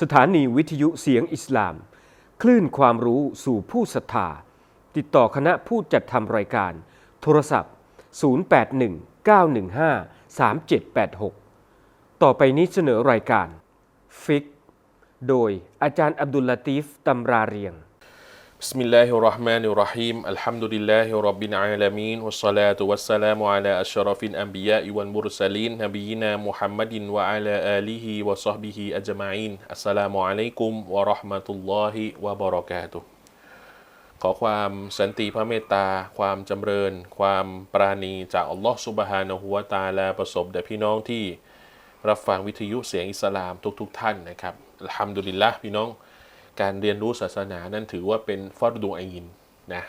สถานีวิทยุเสียงอิสลาม คลื่นความรู้สู่ผู้ศรัทธา ติดต่อคณะผู้จัดทำรายการ โทรศัพท์ 0819153786 ต่อไปนี้เสนอรายการ ฟิก โดยอาจารย์อับดุลลาตีฟตำราเรียง بسم الله الرحمن الرحيم الحمد لله رب العالمين والصلاة والسلام على أشرف الأنبياء والمرسلين نبينا محمد وعلى آله وصحبه أجمعين السلام عليكم ورحمة الله وبركاته ขอความสันติพระเมตตา ความจำเริญ ความปราณีจากอัลลอฮฺสุบฮานะฮุวาตาลาประสบแด่พี่น้องที่รับฟังวิทยุเสียงอิสลามทุกๆทท่านนะครับอัลฮัมดุลิลละพี่น้อง การเรียนรู้ศาสนานั้นถือว่าเป็นฟอรดูอาอินนะ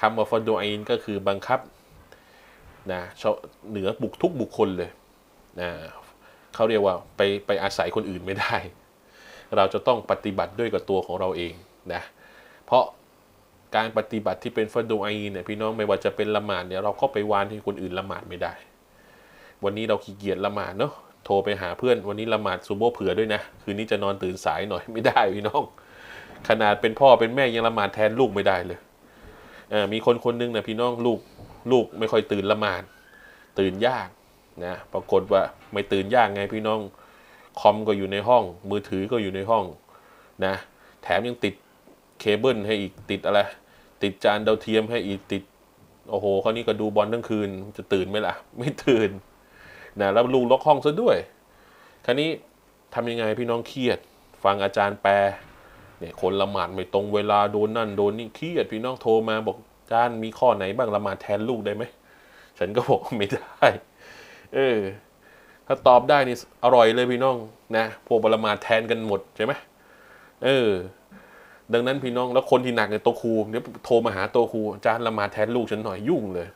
คำว่าฟอรดูอาอินก็คือบังคับนะเหนือบุคทุกบุคคลเลยนะเขาเรียกว่าไปไปอาศัยคนอื่นไม่ได้ เราจะต้องปฏิบัติด้วยกับตัวของเราเองนะเพราะการปฏิบัติที่เป็นฟอรดูอาอินเนี่ยพี่น้องไม่ว่าจะเป็นละหมาดเนี่ยเราก็ไปวานให้คนอื่นละหมาดไม่ได้ วันนี้เราขี้เกียจละหมาดเนาะโทรไปหาเพื่อนวันนี้ละหมาดซูโบเผื่อด้วยนะ คืนนี้จะนอนตื่นสายหน่อยไม่ได้พี่น้อง ขนาดเป็นพ่อเป็นแม่ยังละหมาดแทนลูกไม่ได้เลยเมีคนคนหนึงนะพี่น้องลูกลูกไม่ค่อยตื่นละหมาดตื่นยากนะปรากฏว่าไม่ตื่นยากไงพี่น้องคอมก็อยู่ในห้อง มือถือก็อยู่ในห้องนะแถมยังติดเคเบิลให้อีกติดอะไร ติดจานดาวเทียมให้อีกติดโอ้โหคราวนี้ก็ดูบอลทั้งคืนจะตื่นไหมล่ะ ไม่ตื่นนะแล้วลูกล็อกห้องซะด้วยคราวนี้ทำยังไงพี่น้องเครียด ฟังอาจารย์แปล เนี่ยคนละหมาดไม่ตรงเวลาโดนนั่นโดนนี่เครียดพี่น้องโทรมาบอกจารย์มีข้อไหนบ้างละหมาดแทนลูกได้ไหมฉันก็บอกไม่ได้ เออ ถ้าตอบได้นี่อร่อยเลยพี่น้องนะพวกบละหมาดแทนกันหมดใช่ไหมเออ ดังนั้นพี่น้องแล้วคนที่หนักเนี่ยโตวครูเดี๋ยวโทรมาหาโตวครูอาจารย์ละหมาดแทนลูกฉันหน่อยยุ่งเลย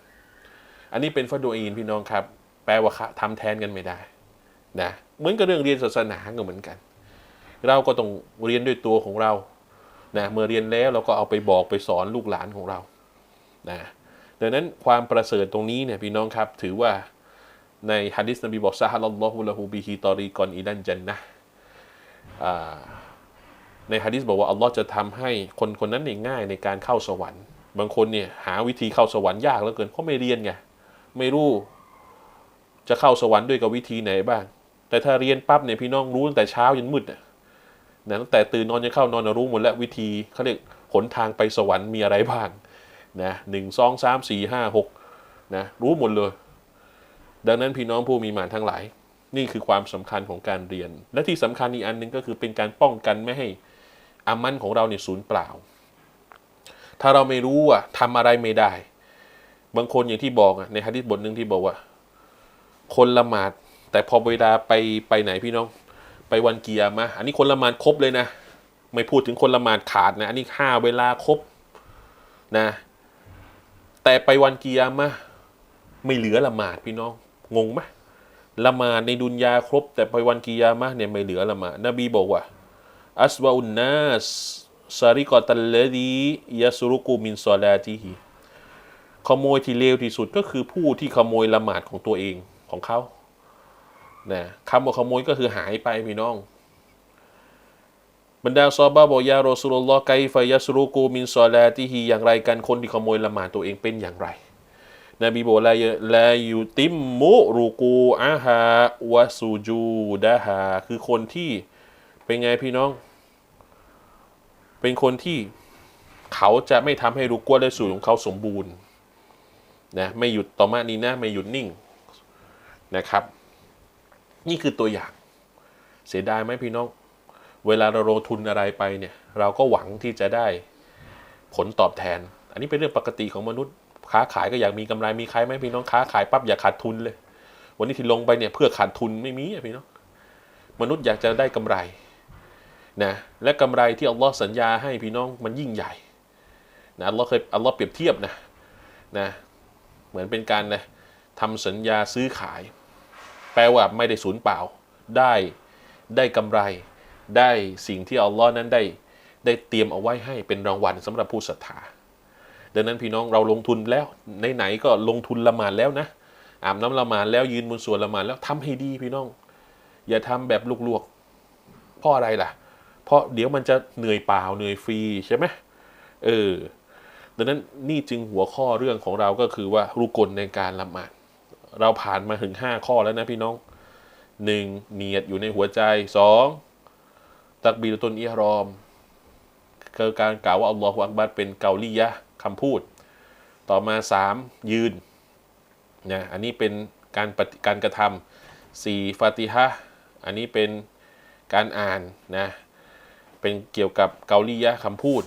อันนี้เป็นฟัดโดอีนพี่น้องครับ แปลว่าทำแทนกันไม่ได้ นะ เหมือนกับเรื่องเรียนศาสนาก็เหมือนกัน เราก็ต้องเรียนด้วยตัวของเรานะเมื่อเรียนแล้วเราก็เอาไปบอกไปสอนลูกหลานของเรานะดังนั้นความประเสริฐตรงนี้เนี่ยพี่น้องครับถือว่าในฮะดิษนบีบอกซาฮัลลอฮุละฮูบิฮิตอรีกอนอิดันจันนะในฮะดิษบอกว่าอัลลอฮ์จะทำให้คนคนนั้นเนี่ยง่ายในการเข้าสวรรค์ บางคนเนี่ยหาวิธีเข้าสวรรค์ยากเหลือเกินเพราะไม่เรียนไงไม่รู้จะเข้าสวรรค์ด้วยกับวิธีไหนบ้าง แต่ถ้าเรียนปั๊บเนี่ยพี่น้องรู้ตั้งแต่เช้ายันมืดอะ นะตั้งแต่ตื่นนอนจะเข้านอนรู้หมดแล้ววิธีเขาเรียกหนทางไปสวรรค์มีอะไรบ้างนะหนึ่งสองสามสี่ห้าหกนะรู้หมดเลย ดังนั้นพี่น้องผู้มีหมานทั้งหลาย นี่คือความสำคัญของการเรียน และที่สำคัญอีกอันหนึ่งก็คือเป็นการป้องกันไม่ให้อามันของเราเนี่ยสูญเปล่า ถ้าเราไม่รู้อะทำอะไรไม่ได้ บางคนอย่างที่บอกอะในฮะดิษบทหนึ่งที่บอกว่า คนละหมาด แต่พอเวลาไปไปไหนพี่น้อง ไปวันเกียร์มา อันนี้คนละหมาดครบเลยนะ ไม่พูดถึงคนละหมาดขาดนะ อันนี้ห้าเวลาครบนะ แต่ไปวันเกียร์มา ไม่เหลือละหมาดพี่น้อง งงไหมละหมาดในดุนยาครบ แต่ไปวันกียามาเนี่ยไม่เหลือละหมาดนบีบอกว่า อัสวาอุนนัสซาริกอตัลเลดียาสุรุกูมินซอลาติฮิขโมยที่เลวที่สุดก็คือผู้ที่ขโมยละหมาดของตัวเองของเขา นะคำว่าขโมยก็คือหายไปพี่น้อง บรรดาซอบาบอกยาโรสุลลอฮ์ไกฟายาสรุกูมินซอลาติฮีอย่างไรกันคนที่ขโมยละหมาดตัวเองเป็นอย่างไร นบีบอกลาลายูติมมุรูกูอาฮาวะซูจูดาฮาคือคนที่เป็นไงพี่น้อง เป็นคนที่เขาจะไม่ทำให้รูกัวและสูตรของเขาสมบูรณ์นะไม่หยุดต่อมานี้นะไม่หยุดนิ่งนะครับ นี่คือตัวอย่าง เสียดายไหมพี่น้อง เวลาเราลงทุนอะไรไปเนี่ย เราก็หวังที่จะได้ผลตอบแทน อันนี้เป็นเรื่องปกติของมนุษย์ ค้าขายก็อยากมีกำไรมีใครไหมพี่น้องค้าขายปั๊บอยากขาดทุนเลย วันนี้ที่ลงไปเนี่ยเพื่อขาดทุนไม่มีอะพี่น้อง มนุษย์อยากจะได้กำไรนะและกำไรที่อัลลอฮ์สัญญาให้พี่น้องมันยิ่งใหญ่นะอัลลอฮ์เคยอัลลอฮ์เปรียบเทียบนะนะเหมือนเป็นการนะทำสัญญาซื้อขาย ปลว่าไม่ได้สูญเปล่า ได้ได้กำไร ได้สิ่งที่อัลลอฮ์นั้นได้ได้เตรียมเอาไว้ให้เป็นรางวัลสำหรับผู้ศรัทธาดังนั้นพี่น้องเราลงทุนแล้วไหนๆก็ลงทุนละหมาดแล้วนะอาบน้ำละหมาดแล้วยืนบนส่วนละหมาดแล้วทำให้ดีพี่น้อง อย่าทำแบบลวกๆเพราะอะไรล่ะ เพราะเดี๋ยวมันจะเหนื่อยเปล่าเหนื่อยฟรีใช่ไหมเออดังนั้นนี่จึงหัวข้อเรื่องของเราก็คือว่ารุกลในการละหมาด เราผ่านมาถึงห้าข้อแล้วนะพี่น้องหนึ่งเนียดอยู่ในหัวใจสองตักบีรตุนอิฮรอมคือการกล่าวว่าอัลลอฮฺอักบัรเป็นเกาลียะคำพูด ต่อมาสามยืนนะอันนี้เป็นการปฏิการกระทำสี่ฟาติฮะอันนี้เป็นการอ่านนะเป็นเกี่ยวกับเกาลียะคำพูด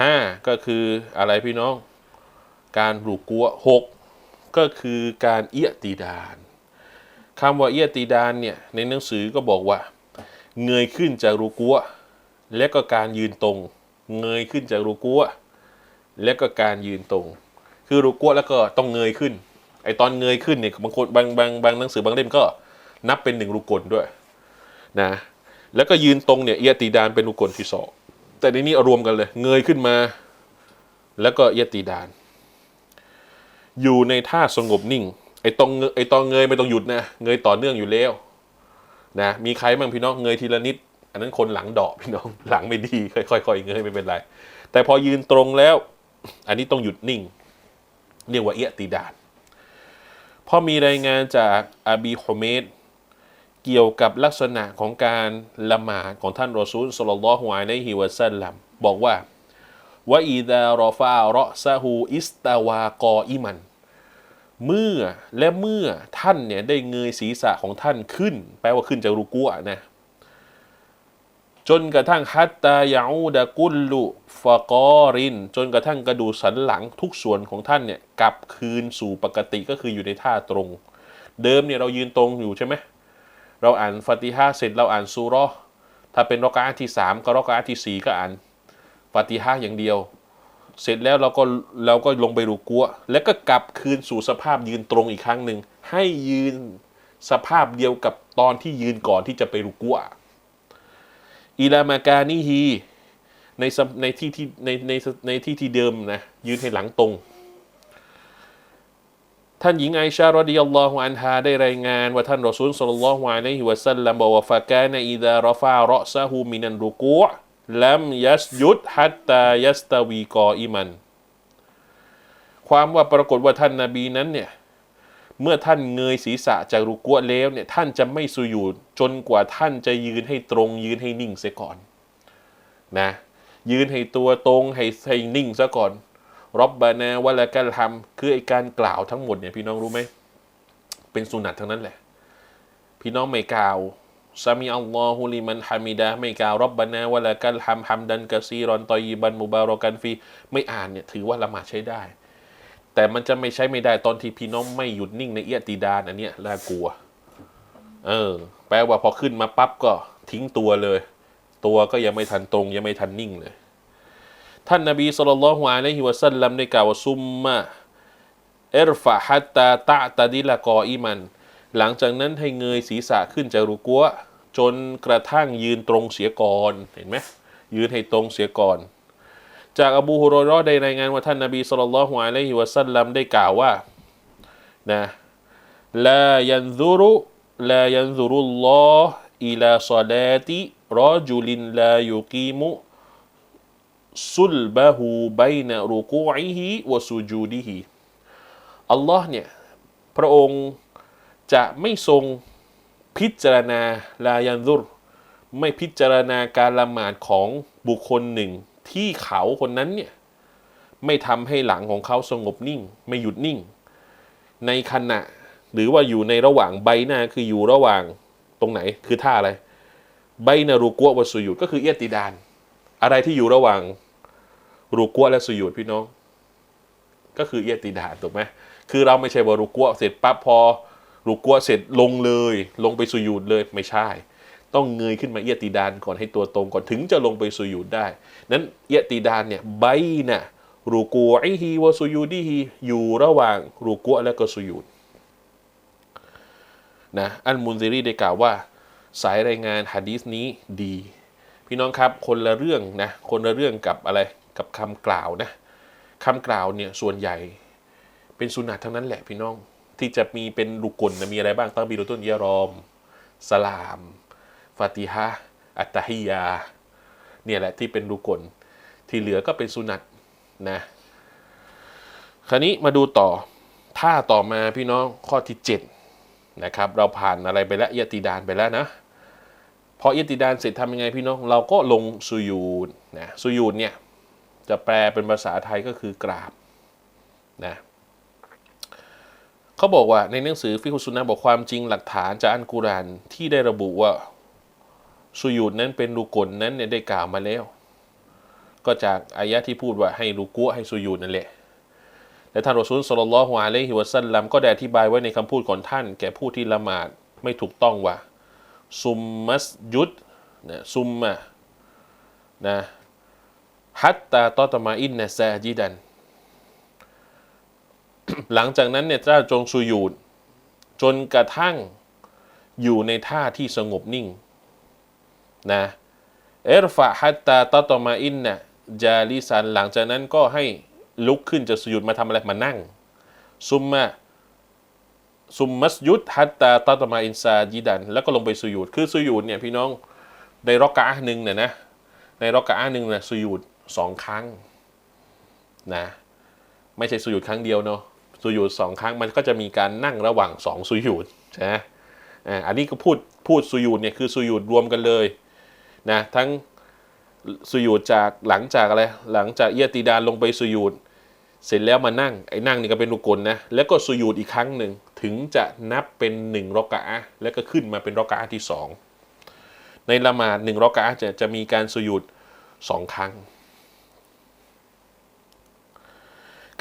ห้าก็คืออะไรพี่น้อง การรูกลัวห ก็คือการเอียตีดานคำว่าเอียตีดานเนี่ยในหนังสือก็บอกว่า เงยขึ้นจากรูกัวและก็การยืนตรง เงยขึ้นจากรูกัวและก็การยืนตรง คือรูกัวแล้วก็ต้องเงยขึ้นไอตอนเงยขึ้นเนี่ยบางคนบางบางบางหนังสือบางเล่มก็นับเป็นหนึ่งรูกลด้วยนะแล้วก็ยืนตรงเนี่ยเอียตีดานเป็นรูกลที่สองแต่ในนี้เอารวมกันเลย เงยขึ้นมา แล้วก็เอียตีดาน อยู่ในท่าสงบนิ่ง ไอตรงเงยไอตอนเงยไม่ต้องหยุดนะเงยต่อเนื่องอยู่แล้วนะมีใครบ้างพี่น้องเงยทีละนิด อันนั้นคนหลังดอกพี่น้องหลังไม่ดีค่อยๆเงยไม่เป็นไร แต่พอยืนตรงแล้ว อันนี้ต้องหยุดนิ่ง เรียกว่าเอียตีดานพอมีรายงานจากอาบีโฮเมดเกี่ยวกับลักษณะของการละหมาดของท่านรอซูลสลลลลอฮุอะลัยฮิวะซัลลัมบอกว่า วอีดารอฟารอซาฮูอิสตาวากออิมัน เมื่อและเมื่อท่านเนี่ยได้เงยศีรษะของท่านขึ้น แปลว่าขึ้นจากรุกัวนะ จนกระทั่งฮัตตายาอูดะกุลลุฟะกอริน จนกระทั่งกระดูสันหลังทุกส่วนของท่านเนี่ยกลับคืนสู่ปกติก็คืออยู่ในท่าตรง เดิมเนี่ยเรายืนตรงอยู่ใช่ไหมเราอ่านฟาติฮะห์เสร็จเราอ่านซูราะห์ถ้าเป็นรอกาอะห์ที่สามกับรอกาอะห์ที่สี่ก็อ่าน ฟาติฮะอย่างเดียว เสร็จแล้วเราก็เราก็ลงไปรูกัว แล้วก็กลับคืนสู่สภาพยืนตรงอีกครั้งหนึ่งให้ยืนสภาพเดียวกับตอนที่ยืนก่อนที่จะไปรูกัวอิลามากานิฮีในสในที่ที่ในในในที่ที่เดิมนะยืนให้หลังตรง ท่านหญิงไอชารอดิยัลลอฮุอันฮาได้รายงานว่าท่านรอซูลสัลลัลลอฮุอะลัยฮิวะสัลลัมบอกว่าฟะกานอิดารอฟารอซะฮูมินันรุกูอ ลัมยัสยุดฮัตตายัสตาวีกออิมัน ความว่าปรากฏว่าท่านนาบีนั้นเนี่ย เมื่อท่านเงยศีรษะจากรุกัวแล้วเนี่ยท่านจะไม่สุยูดจนกว่าท่านจะยืนให้ตรง ยืนให้นิ่งเสียก่อนนะยืนให้ตัวตรงให้ให้นิ่งซะก่อนรบบานาวะละกัลฮัมคือไอการกล่าวทั้งหมดเนี่ยพี่น้องรู้ไหมเป็นสุนัตทั้งนั้นแหละ พี่น้องไม่กล่าว ซามีอัลลอฮุลิมันฮามิดะไม่กล่าวรบบานาวะละกัลฮัมฮัมดันกะซีรอนตอยีบันมุบารอกันฟีไม่อ่านเนี่ยถือว่าละหมาดใช้ได้ แต่มันจะไม่ใช้ไม่ได้ตอนที่พี่น้องไม่หยุดนิ่งในเอียติดานอันเนี้ยน่ากลัว เออ แปลว่าพอขึ้นมาปั๊บก็ทิ้งตัวเลย ตัวก็ยังไม่ทันตรงยังไม่ทันนิ่งเลย ท่านนบีสุลต่านละฮ์อะลัยฮิวะสัลลัมได้กล่าวว่าซุมมะเอรฟะฮัตตาตะตะดิละกออิมัน หลังจากนั้นให้เงยศีรษะขึ้นจากรุกัวจนกระทั่งยืนตรงเสียก่อนเห็นไหมยืนให้ตรงเสียก่อน จากอบูฮุรอราะห์ได้รายงานว่าท่านนบีสุลต่านละฮ์อะลัยฮิวะสัลลัมได้กล่าวว่านะลายันซุรุลายันซุรุลลอฮ์อิลาซอลาติรอจุลินลายุกีมุซุลบะฮูบัยนะรุกูอิฮิวะซูจูดิฮิอัลลอฮ์เนี่ยพระองค์ จะไม่ทรงพิจารณาลายันซุรไม่พิจารณาการละหมาดของบุคคลหนึ่ง ที่เขาคนนั้นเนี่ยไม่ทำให้หลังของเขาสงบนิ่ง ไม่หยุดนิ่ง ในขณะหรือว่าอยู่ในระหว่างใบหน้าคืออยู่ระหว่างตรงไหนคือท่าอะไร ใบนารูกัววะสุยุดก็คือเอียติดาน อะไรที่อยู่ระหว่างรูกัวและสุยุดพี่น้อง ก็คือเอียติดานถูกไหมคือเราไม่ใช่ว่ารูกัวเสร็จปั๊บพอ รูกัวเสร็จลงเลย ลงไปสุยุดเลยไม่ใช่ ต้องเงยขึ้นมาเอียติดานก่อนให้ตัวตรงก่อนถึงจะลงไปสุยุดได้ นั้นเอียติดานเนี่ยใบนะรูกัวไอฮีวสุยุดีฮีอยู่ระหว่างรูกัวและก็สุยุดนะอันมุนซิรีได้กล่าวว่า สายรายงานฮะดีษนี้ดี พี่น้องครับคนละเรื่องนะคนละเรื่องกับอะไรกับคำกล่าวนะคำกล่าวเนี่ยส่วนใหญ่เป็นสุนัตทั้งนั้นแหละพี่น้อง ที่จะมีเป็นรุกลนะมีอะไรบ้างตั้งบีรุตุนยารอม สลาม ฟาติฮะอัตตฮิยา เนี่ยแหละที่เป็นรุกลที่เหลือก็เป็นสุนัตนะ คราวนี้มาดูต่อท่าต่อมาพี่น้องข้อที่ 7 นะครับ เราผ่านอะไรไปแล้วยติดานไปแล้วนะพออิติดานเสร็จทำยังไงพี่น้อง เราก็ลงสุยูดนะสุยูดเนี่ยจะแปลเป็นภาษาไทยก็คือกราบนะ เขาบอกว่าในหนังสือฟิกุสุนนะบอกความจริงหลักฐานจากอันกุรานที่ได้ระบุว่าสุยูดนั้นเป็นรุกลนั้นเนี่ยได้กล่าวมาแล้ว ก็จากอายะที่พูดว่าให้รุกุให้สุยูดนั่นแหละและท่านรอซูลสลลัลลอฮุอะลัยฮิวะซัลลัมก็ได้อธิบายไว้ในคำพูดของท่าน แก่ผู้ที่ละหมาดไม่ถูกต้องว่าซุมมัสยุดนะซุมมะนะฮัตตาตอตมาอินนะซาจิดัน หลังจากนั้นเนี่ยเจ้าจงสุยูดจนกระทั่งอยู่ในท่าที่สงบนิ่งนะเอรฟะฮัตตาตอตมาอินนะจาลิซันหลังจากนั้นก็ให้ลุกขึ้นจะสุยูดมาทำอะไรมานั่ง ซุมมะซุมมัสยุดฮัตตาตาตมาอินซาจิดัน แล้วก็ลงไปสุยูดคือสุยูดเนี่ยพี่น้องในรอกะอะห์หนึ่งเนี่ยนะในรอกะอะห์หนึ่งเนี่ยสุยูดสองครั้งนะไม่ใช่สุยูดครั้งเดียวเนาะ สุยูดสองครั้งมันก็จะมีการนั่งระหว่างสองสุยูดใช่ไหมอ่าอันนี้ก็พูดพูดสุยูดเนี่ยคือสุยูดรวมกันเลยนะทั้งสุยูดจากหลังจากอะไรหลังจากเอียติดานลงไปสุยูดเสร็จแล้วมานั่งไอ้นั่งนี่ก็เป็นรุกลนะแล้วก็สุยูดอีกครั้งหนึ่งถึงจะนับเป็นหนึ่งรอกะอะแล้วก็ขึ้นมาเป็นรอกะอะที่สองในละหมาดหนึ่งรอกะอะจะจะมีการสุยูดสองครั้ง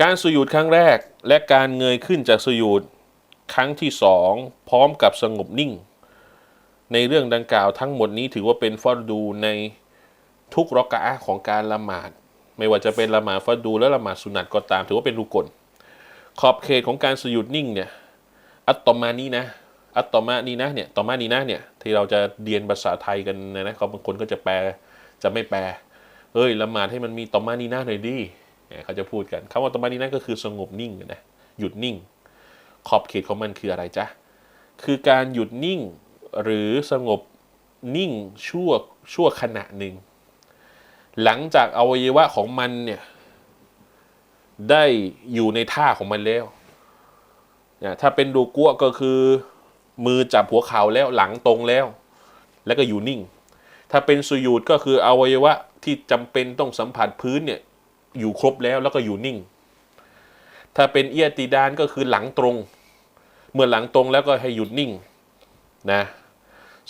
การสุยูดครั้งแรกและการเงยขึ้นจากสุยูดครั้งที่สองพร้อมกับสงบนิ่ง ในเรื่องดังกล่าวทั้งหมดนี้ถือว่าเป็นฟอดูในทุกรอกะอะของการละหมาด ไม่ว่าจะเป็นละหมาดฟัดดูและละหมาดสุนัตก็ตามถือว่าเป็นรุกลขอบเขตของการสยุดนิ่งเนี่ยอัตตอมานี้นะอัตตอมานี้นะเนี่ยตอมานี้นะเนี่ยที่เราจะเรียนภาษาไทยกันนะนะเขาบางคนก็จะแปลจะไม่แปลเฮ้ยละหมาดให้มันมีตอมานี้นะหน่อยดิ เขาจะพูดกันคำว่าตมานี้นะก็คือสงบนิ่งนะหยุดนิ่ง ขอบเขตของมันคืออะไรจ๊ะคือการหยุดนิ่งหรือสงบนิ่งชั่วชั่วขณะหนึ่ง หลังจากอวัยวะของมันเนี่ยได้อยู่ในท่าของมันแล้วนะถ้าเป็นดูกัวก็คือมือจับหัวเข่าแล้วหลังตรงแล้ว แล้วก็อยู่นิ่ง ถ้าเป็นสุยูดก็คืออวัยวะที่จำเป็นต้องสัมผัสพื้นเนี่ย อยู่ครบแล้วแล้วก็อยู่นิ่ง ถ้าเป็นเอียติดานก็คือหลังตรง เมื่อหลังตรงแล้วก็ให้หยุดนิ่งนะ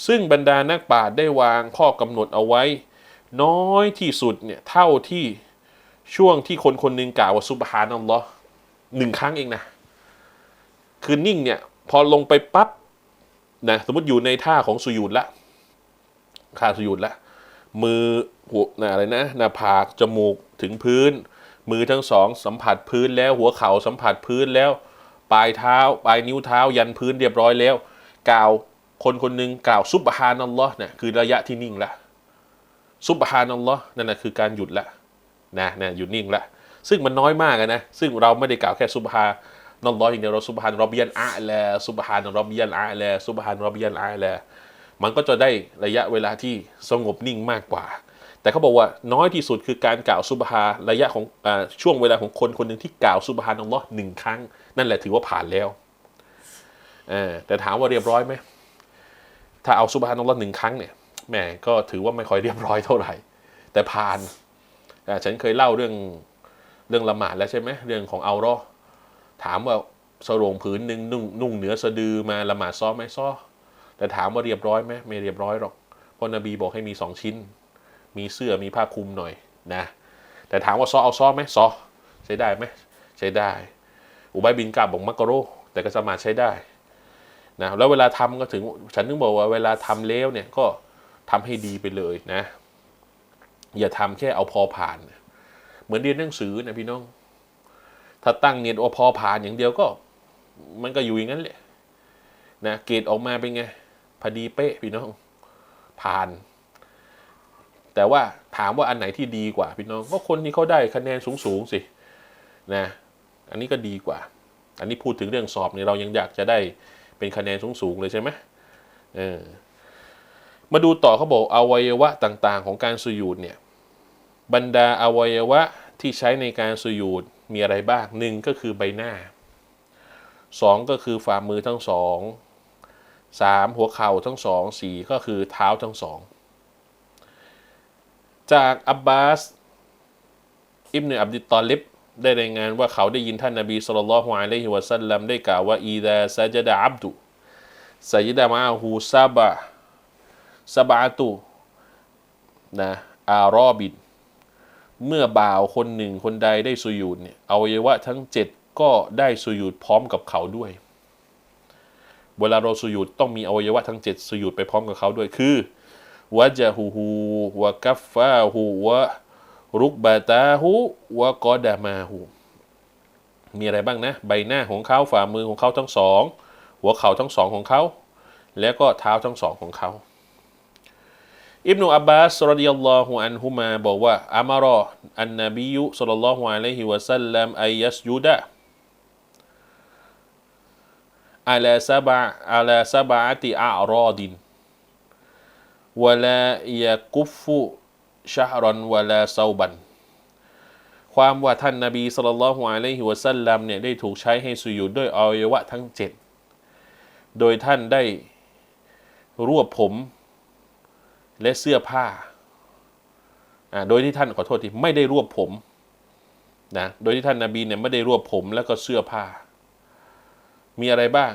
ซึ่งบรรดานักปราชญ์ได้วางข้อกำหนดเอาไว้ น้อยที่สุดเนี่ยเท่าที่ช่วงที่คนคนหนึ่งกล่าวว่าซุบฮานัลลอฮ์หนึ่งครั้งเองนะ คือนิ่งเนี่ย พอลงไปปั๊บนะสมมติอยู่ในท่าของสุยูดละท่าสุยูดละ มือหัวนะอะไรนะหน้าผากจมูกถึงพื้น มือทั้งสองสัมผัสพื้นแล้วหัวเข่าสัมผัสพื้นแล้ว ปลายเท้า ปลายนิ้วเท้า ยันพื้นเรียบร้อยแล้ว กล่าวคนคนหนึ่งกล่าวซุบฮานัลลอฮ์เนี่ยคือระยะที่นิ่งละซุบฮานัลลอฮ์นั่นนะคือการหยุดละนะนะหยุดนิ่งละซึ่งมันน้อยมากนะ ซึ่งเราไม่ได้กล่าวแค่ซุบฮานัลลอฮ์อย่างเดียวเราซุบฮานรอบียันอาแลซุบฮานรอบียันอาแลซุบฮานรอบียันอาแล มันก็จะได้ระยะเวลาที่สงบนิ่งมากกว่า แต่เขาบอกว่าน้อยที่สุดคือการกล่าวซุบฮาระยะของอช่วงเวลาของคนคนหนึ่งที่กล่าวซุบฮานัลลอฮ์หนึ่งครั้ง นั่นแหละถือว่าผ่านแล้วแต่ถามว่าเรียบร้อยไหมถ้าเอาซุบฮานัลลอฮ์หนึ่งครั้งเนี่ยแหมก็ถือว่าไม่ค่อยเรียบร้อยเท่าไหร่ แต่ผ่านฉันเคยเล่าเรื่องเรื่องละหมาดแล้วใช่ไหมเรื่องของเอารอถามว่าสรงผืนหนึ่งนุ่งนุ่งเหนือสะดือมาละหมาดซ้อไหมซ้อ แต่ถามว่าเรียบร้อยไหมไม่เรียบร้อยหรอกเพราะนบีบอกให้มีสองชิ้น มีเสื้อมีผ้าคลุมหน่อยนะแต่ถามว่าซอเอาซอไหมซอใช้ได้ไหมใช้ได้ อุบายบินกาบบอกมักกะโรแต่ก็สามารถใช้ได้นะแล้วเวลาทำก็ถึงฉันถึงบอกว่าเวลาทำแล้วเนี่ยก็ทำให้ดีไปเลยนะ อย่าทำแค่เอาพอผ่าน เหมือนเรียนหนังสือนะพี่น้อง ถ้าตั้งเนียนว่าพอผ่านอย่างเดียวก็ มันก็อยู่อย่างนั้นแหละนะเกรดออกมาเป็นไง พอดีเป๊ะพี่น้องผ่าน แต่ว่าถามว่าอันไหนที่ดีกว่าพี่น้องก็คนที่เขาได้คะแนนสูงๆสินะอันนี้ก็ดีกว่า อันนี้พูดถึงเรื่องสอบเนี่ยเรายังอยากจะได้เป็นคะแนนสูงๆเลยใช่ไหมเออมาดูต่อเขาบอกอวัยวะต่างๆ ของการสุญูดเนี่ยบรรดาอวัยวะที่ใช้ในการสุญูดมีอะไรบ้างหนึ่งก็คือใบหน้าสองก็คือฝ่ามือทั้งสอง สามหัวเข่าทั้งสองสี่ก็คือเท้าทั้งสอง จากอับบาส อิบเนอับดิตตอลิบได้รายงานว่าเขาได้ยินท่านนบีสุลต่านละฮ์อะลัยฮิวะสัลลัมได้กล่าวว่าอีดาซาจดะอับดุซาจดะมาฮูซาบะซาบะตุนะอารอบิดเมื่อบ่าวคนหนึ่งคนใดได้สุยูดเนี่ยอวัยวะทั้งเจ็ดก็ได้สุยูดพร้อมกับเขาด้วย เวลาเราสุยูดต้องมีอวัยวะทั้งเจ็ดสุยูดไปพร้อมกับเขาด้วยคือวะจะฮูฮูวะกัฟฟาฮูวะรุกบาตาฮูวะกอดามาฮูมีอะไรบ้างนะ ใบหน้าของเขาฝ่ามือของเขาทั้งสอง หัวเข่าทั้งสองของเขา แล้วก็เท้าทั้งสองของเขา อิบนุอับบาสรดิยัลลอฮุอันฮุมาบอกว่าอามารออันนบียุสัลลัลลอฮุอะลัยฮิวะสัลลัมอัยยัสยุดะ อาลาซาบะอาลาซาบะติอารอดินวลายะกุฟุชะรอนวลาซาบัน ความว่าท่านนบีสัลลัลลอฮุอะลัยฮิวะสัลลัมเนี่ยได้ถูกใช้ให้สุญูดด้วยอวัยวะทั้งเจ็ดโดยท่านได้รวบผมและเสื้อผ้าอ่าโดยที่ท่านขอโทษทีไม่ได้รวบผมนะ โดยที่ท่านนาบีเนี่ยไม่ได้รวบผมแล้วก็เสื้อผ้า มีอะไรบ้าง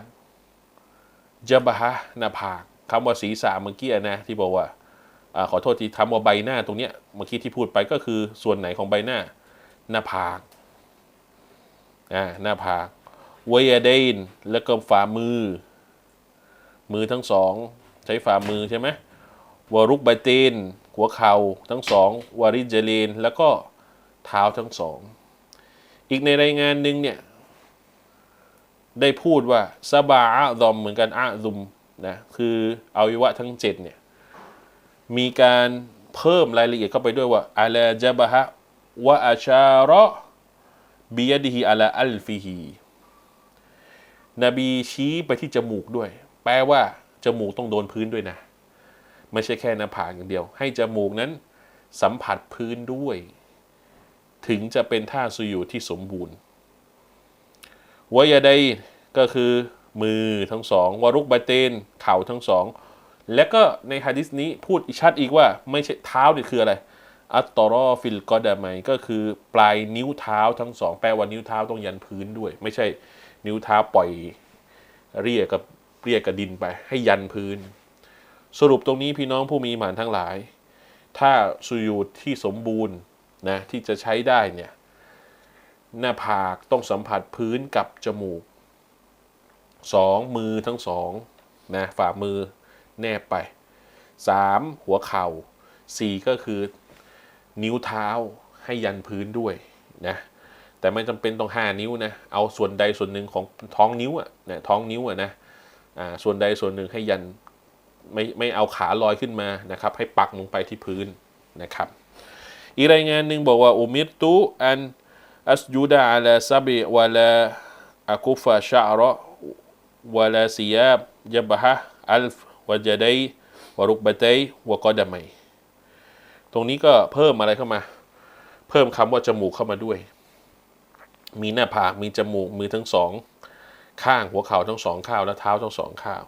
จบะฮะหน้าผากคำว่าศีรษะเมื่อกี้นะที่บอกว่าอขอโทษที่ทำว่าใบหน้าตรงเนี้ยเมื่อกี้ที่พูดไปก็คือส่วนไหนของใบหน้าหน้าผากอ่าหน้าผากเวยเดนแล้วก็ฝ่ามือ มือทั้งสองใช้ฝ่ามือใช่ไหมวารุกไบเตนหัวเข่าทั้งสองวาริเจเลนแล้วก็เท้าทั้งสอง อีกในรายงานหนึ่งเนี่ย ได้พูดว่าซาบาอะดอมเหมือนกันอะซุมนะคืออวัยวะทั้งเจ็ดเนี่ยมีการเพิ่มรายละเอียดเข้าไปด้วยว่าอาลาจบะฮะวะอาชาระบียดิฮิอาลาอัลฟิฮีนบีชี้ไปที่จมูกด้วย แปลว่า จมูกต้องโดนพื้นด้วยนะ ไม่ใช่แค่หน้าผากอย่างเดียว ให้จมูกนั้นสัมผัสพื้นด้วย ถึงจะเป็นท่าสุยูที่สมบูรณ์ วายาไดก็คือมือทั้งสองวารุกบาเตนเข่าทั้งสอง และก็ในฮะดิษนี้พูดอีกชัดอีกว่าไม่ใช่เท้านี่คืออะไร อัตตอรอฟิลกอดาไมก็คือปลายนิ้วเท้าทั้งสองแปลว่านิ้วเท้าต้องยันพื้นด้วย ไม่ใช่นิ้วเท้าปล่อยเรียกกับเรียกกับดินไป ให้ยันพื้น สรุปตรงนี้พี่น้องผู้มีหมานทั้งหลาย ถ้าสุยูที่สมบูรณ์นะที่จะใช้ได้เนี่ย หน้าผากต้องสัมผัสพื้นกับจมูกสองมือทั้งสองนะฝ่ามือแนบไปสามหัวเข่าสี่ก็คือนิ้วเท้าให้ยันพื้นด้วยนะแต่ไม่จำเป็นต้องห้านิ้วนะเอาส่วนใดส่วนหนึ่งของท้องนิ้วอะนะท้องนิ้วอะนะอ่าส่วนใดส่วนหนึ่งให้ยันไม่ไม่เอาขาลอยขึ้นมานะครับ ให้ปักลงไปที่พื้นนะครับ อีกรายงานหนึ่งบอกว่าอุมิรตุอัน อัสยูดะอัลาซาบิวะลาอากุฟะชะระวะลาซิยาบยะบะฮะอัลฟวะจดัยวะรุกบะตัยวะกอดะมัยตรงนี้ก็เพิ่มอะไรเข้ามา เพิ่มคำว่าจมูกเข้ามาด้วย มีหน้าผากมีจมูกมือทั้งสอง ข้างหัวเข่าทั้งสองข้างและเท้าทั้งสองข้าง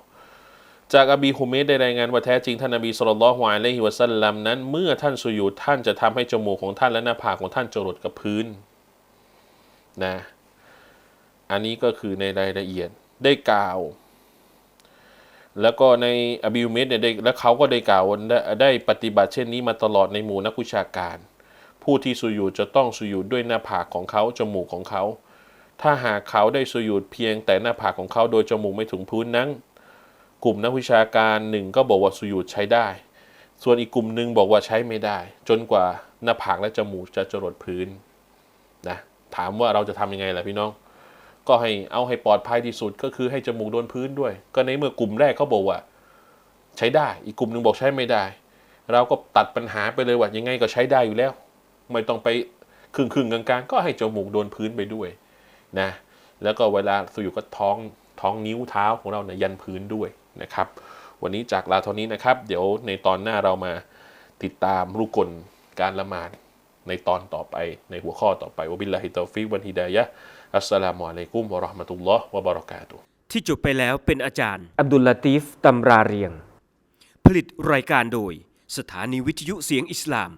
จากอบีฮุเมดได้รายงานว่าแท้จริงท่านนบีสุลต่านละฮ์อะลัยฮิวะสัลลัมนั้น เมื่อท่านสุยูดท่านจะทำให้จมูกของท่านและหน้าผากของท่านจรดกับพื้น นะ อันนี้ก็คือในรายละเอียดได้กล่าว แล้วก็ในอบิฮุเมดเนี่ยได้และเขาก็ได้กล่าวว่าได้ได้ปฏิบัติเช่นนี้มาตลอดในหมู่นักวิชาการ ผู้ที่สุยูดจะต้องสุยูดด้วยหน้าผากของเขาจมูกของเขา ถ้าหากเขาได้สุยูดเพียงแต่หน้าผากของเขาโดยจมูกไม่ถึงพื้นนั้น กลุ่มนักวิชาการหนึ่งก็บอกว่าสุยูดใช้ได้ ส่วนอีกกลุ่มหนึ่งบอกว่าใช้ไม่ได้ จนกว่าหน้าผากและจมูกจะจรดพื้นนะ ถามว่าเราจะทำยังไงล่ะพี่น้อง ก็ให้เอาให้ปลอดภัยที่สุดก็คือให้จมูกโดนพื้นด้วย ก็ในเมื่อกลุ่มแรกเขาบอกว่า ใช้ได้ อีกกลุ่มหนึ่งบอกใช้ไม่ได้ เราก็ตัดปัญหาไปเลยว่ายังไงก็ใช้ได้อยู่แล้ว ไม่ต้องไปครึ่งครึ่งๆกลางๆก็ให้จมูกโดนพื้นไปด้วยนะ แล้วก็เวลาสุยูดก็ท้องท้องนิ้วเท้าของเราเนี่ยยันพื้นด้วยนะครับ วันนี้จากลาเท่านี้นะครับ เดี๋ยวในตอนหน้าเรามาติดตามรุกลการละหมาด ในตอนต่อไปในหัวข้อต่อไปวะบิลลาฮิตอฟิกวันฮิดายะฮ์อัสสลามุอะลัยกุมวะเราะห์มะตุลลอฮ์วะบะเราะกาตุฮ์ที่จบไปแล้วเป็นอาจารย์ อับดุลลาตีฟตำราเรียง ผลิตรายการโดย สถานีวิทยุเสียงอิสลาม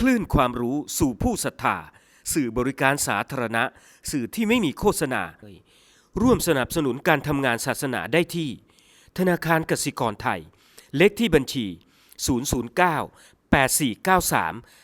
คลื่นความรู้สู่ผู้ศรัทธาสื่อบริการสาธารณะ สื่อที่ไม่มีโฆษณา ร่วมสนับสนุนการทำงานศาสนาได้ที่ ธนาคารกสิกรไทย เลขที่บัญชี 009 8493